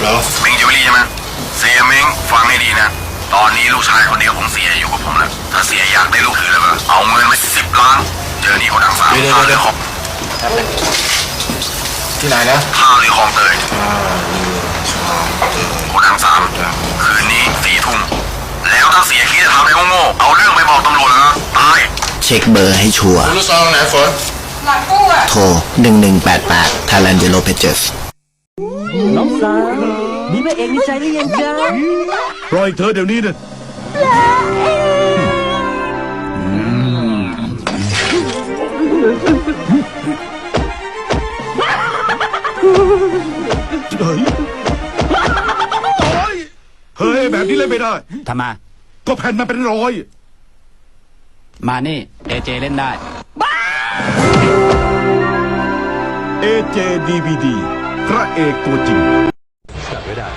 เหรอเม้งจิวเวลรี่ใช่ไหมเสียเม้งฟังให้ดีนะ ตอนนี้ลูกชายคนเดียวของเสียอยู่กับผมแล้ว ถ้าเสียอยากได้ลูกคืนแล้วก็เอาเงินไปสิบล้าน เจอนี่คนดังสามเดี๋ยวท่าเดี๋เรืยวอของที่ไหนนะท่าเรือคลองเตยอ่าเรือชองเออคนดังสามคืนนี้สี่ทุ่มแล้วถ้าเสียคิดจะทำอะไรโง่ๆเอาเรื่องไปบอกตำรวจนะตาย เช็คเบอร์ให้ชัวร์ คุณลูกซองไหนฝนหลังตู้อะ โทร 1188 t a l a n d e l o Pages น้อง สาวมีพระเอกในใจหรือยังจ๊ะปล่อยเธอเดี๋ยวนี้นะเฮ้ยเฮ้ยแบบนี้เล่นไม่ได้ ทำไมก็แผ่นมาเป็นรอย มานี่เอเจเล่นได้ AJ DVD พระเอกตัวจริงไฟดับ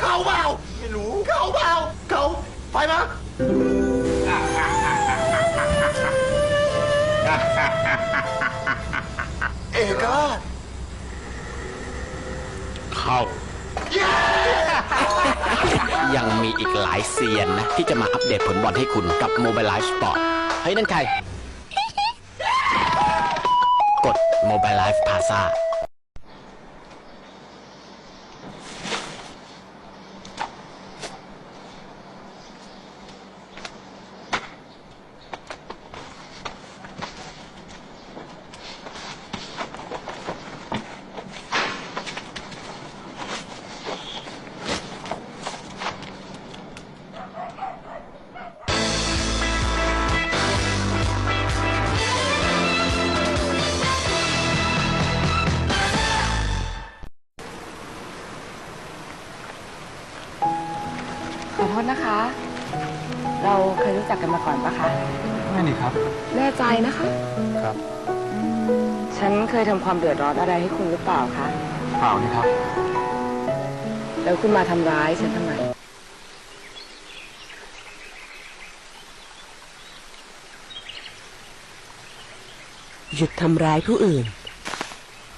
เข้าเปล่าไม่รู้เข้าเปล่าเข้าไปมาเอกายังมีอีกหลายเซียนนะ ที่จะมาอัปเดตผลบอลให้คุณกับ Mobile Live Sport เฮ้ย นั่นใคร Mobile Live Plaza อโทษนะคะ เราเคยรู้จักกันมาก่อนปะคะ ไม่นี่ครับ แน่ใจนะคะ ครับ ฉันเคยทำความเดือดร้อนอะไรให้คุณหรือเปล่าคะ เปล่านี่ครับ แล้วคุณมาทำร้ายฉันทำไม หยุดทำร้ายผู้อื่น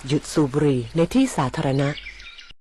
หยุดสูบบุหรี่ในที่สาธารณะ